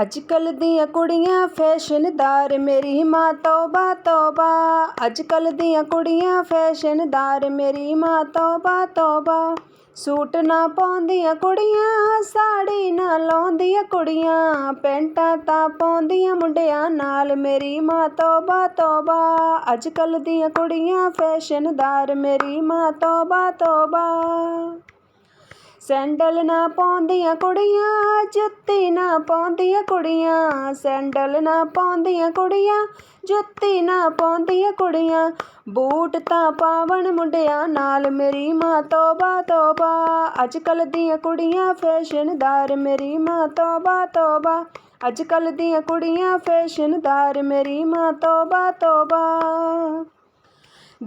ਅੱਜ ਕੱਲ ਦੀਆਂ ਕੁੜੀਆਂ ਫੈਸ਼ਨਦਾਰ ਮੇਰੀ ਮਾਂ ਤੋਬਾ ਤੋਬਾ। ਅੱਜ ਕੱਲ ਦੀਆਂ ਕੁੜੀਆਂ ਫੈਸ਼ਨਦਾਰ ਮੇਰੀ ਮਾਂ ਤੋਬਾ ਤੋਬਾ। ਸੂਟ ਨਾ ਪਾਉਂਦੀਆਂ ਕੁੜੀਆਂ, ਸਾੜੀ ਨਾ ਲਾਉਂਦੀਆਂ ਕੁੜੀਆਂ। ਪੈਂਟਾਂ ਤਾਂ ਪਾਉਂਦੀਆਂ ਮੁੰਡਿਆਂ ਨਾਲ ਮੇਰੀ ਮਾਂ ਤੋਬਾ ਤੋਬਾ। ਅੱਜ ਕੱਲ ਦੀਆਂ ਕੁੜੀਆਂ ਫੈਸ਼ਨਦਾਰ ਮੇਰੀ ਮਾਂ ਤੋਬਾ ਤੋਬਾ। ਸੈਂਡਲ ਨਾ ਪਾਉਂਦੀਆਂ ਕੁੜੀਆਂ, ਜੁੱਤੀ ਨਾ ਪਾਉਂਦੀਆਂ ਕੁੜੀਆਂ। ਸੈਂਡਲ ਨਾ ਪਾਉਂਦੀਆਂ ਕੁੜੀਆਂ, ਜੁੱਤੀ ਨਾ ਪਾਉਂਦੀਆਂ ਕੁੜੀਆਂ। ਬੂਟ ਤਾਂ ਪਾਵਣ ਮੁੰਡਿਆਂ ਨਾਲ ਮੇਰੀ ਮਾਂ ਤੋਬਾ ਤੋਬਾ। ਅੱਜ ਕੱਲ ਦੀਆਂ ਕੁੜੀਆਂ ਫੈਸ਼ਨਦਾਰ ਮੇਰੀ ਮਾਂ ਤੋਬਾ ਤੋਬਾ। ਅੱਜ ਕੱਲ ਦੀਆਂ ਕੁੜੀਆਂ ਫੈਸ਼ਨਦਾਰ ਮੇਰੀ ਮਾਂ ਤੋਬਾ ਤੋਬਾ।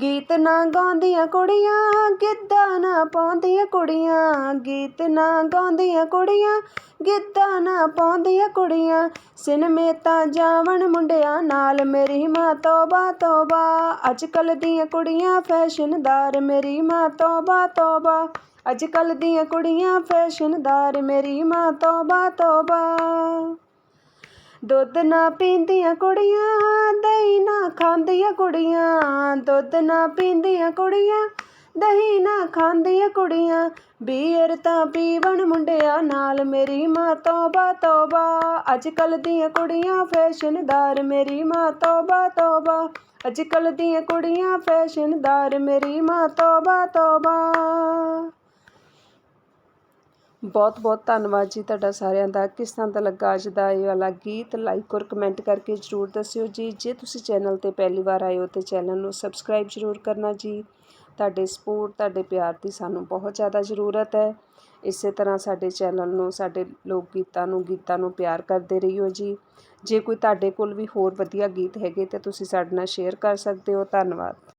ਗੀਤ ਨਾ ਗਾਉਂਦੀਆਂ ਕੁੜੀਆਂ, ਗਿੱਧਾ ਨਾ ਪਾਉਂਦੀਆਂ ਕੁੜੀਆਂ। ਗੀਤ ਨਾ ਗਾਉਂਦੀਆਂ ਕੁੜੀਆਂ, ਗਿੱਧਾ ਨਾ ਪਾਉਂਦੀਆਂ ਕੁੜੀਆਂ। ਸਿਨਮੇ ਤਾਂ ਜਾਵਣ ਮੁੰਡਿਆਂ ਨਾਲ, ਮੇਰੀ ਮਾਂ ਤੋਬਾ ਤੋਬਾ। ਅੱਜ ਕੱਲ ਦੀਆਂ ਕੁੜੀਆਂ ਫੈਸ਼ਨਦਾਰ ਮੇਰੀ ਮਾਂ ਤੋਬਾ ਤੋਬਾ। ਅੱਜ ਕੱਲ ਦੀਆਂ ਕੁੜੀਆਂ ਫੈਸ਼ਨਦਾਰ ਮੇਰੀ ਮਾਂ ਤੋਬਾ ਤੋਬਾ। ਦੁੱਧ ਨਾ ਪੀਂਦੀਆਂ ਕੁੜੀਆਂ, ਦਹੀਂ ਨਾ ਖਾਂਦੀਆਂ ਕੁੜੀਆਂ। ਦੁੱਧ ਨਾ ਪੀਂਦੀਆਂ ਕੁੜੀਆਂ, ਦਹੀਂ ਨਾ ਖਾਂਦੀਆਂ ਕੁੜੀਆਂ। ਬੀਅਰ ਤਾਂ ਪੀਵਣ ਮੁੰਡਿਆਂ ਨਾਲ ਮੇਰੀ ਮਾਂ ਤੋਬਾ ਤੋਬਾ। ਅੱਜ ਕੱਲ ਦੀਆਂ ਕੁੜੀਆਂ ਫੈਸ਼ਨਦਾਰ ਮੇਰੀ ਮਾਂ ਤੋਬਾ ਤੋਬਾ। ਅੱਜ ਕੱਲ ਦੀਆਂ ਕੁੜੀਆਂ ਫੈਸ਼ਨਦਾਰ ਮੇਰੀ ਮਾਂ ਤੋਬਾ ਤੋਬਾ। ਬਹੁਤ ਬਹੁਤ ਧੰਨਵਾਦ ਜੀ ਤੁਹਾਡਾ ਸਾਰਿਆਂ ਦਾ। ਕਿਸ ਤਰ੍ਹਾਂ ਦਾ ਲੱਗਾ ਅੱਜ ਦਾ ਇਹ ਵਾਲਾ ਗੀਤ? ਲਾਈਕ ਔਰ ਕਮੈਂਟ ਕਰਕੇ ਜਰੂਰ ਦੱਸਿਓ ਜੀ। ਜੇ ਤੁਸੀਂ ਚੈਨਲ ਤੇ ਪਹਿਲੀ ਵਾਰ ਆਏ ਹੋ ਤੇ ਚੈਨਲ ਨੂੰ ਸਬਸਕ੍ਰਾਈਬ ਜਰੂਰ ਕਰਨਾ ਜੀ। ਤੁਹਾਡੇ ਸਪੋਰਟ ਤੁਹਾਡੇ ਪਿਆਰ ਦੀ ਸਾਨੂੰ ਬਹੁਤ ਜ਼ਿਆਦਾ ਜ਼ਰੂਰਤ ਹੈ। ਇਸੇ ਤਰ੍ਹਾਂ ਸਾਡੇ ਚੈਨਲ ਨੂੰ, ਸਾਡੇ ਲੋਕ ਗੀਤਾਂ ਨੂੰ ਗੀਤਾਂ ਨੂੰ ਪਿਆਰ ਕਰਦੇ ਰਹੀਓ ਜੀ। ਜੇ ਕੋਈ ਤੁਹਾਡੇ ਕੋਲ ਵੀ ਹੋਰ ਵਧੀਆ ਗੀਤ ਹੈਗੇ ਤੇ ਤੁਸੀਂ ਸਾਡੇ ਨਾਲ ਸ਼ੇਅਰ ਕਰ ਸਕਦੇ ਹੋ। ਧੰਨਵਾਦ।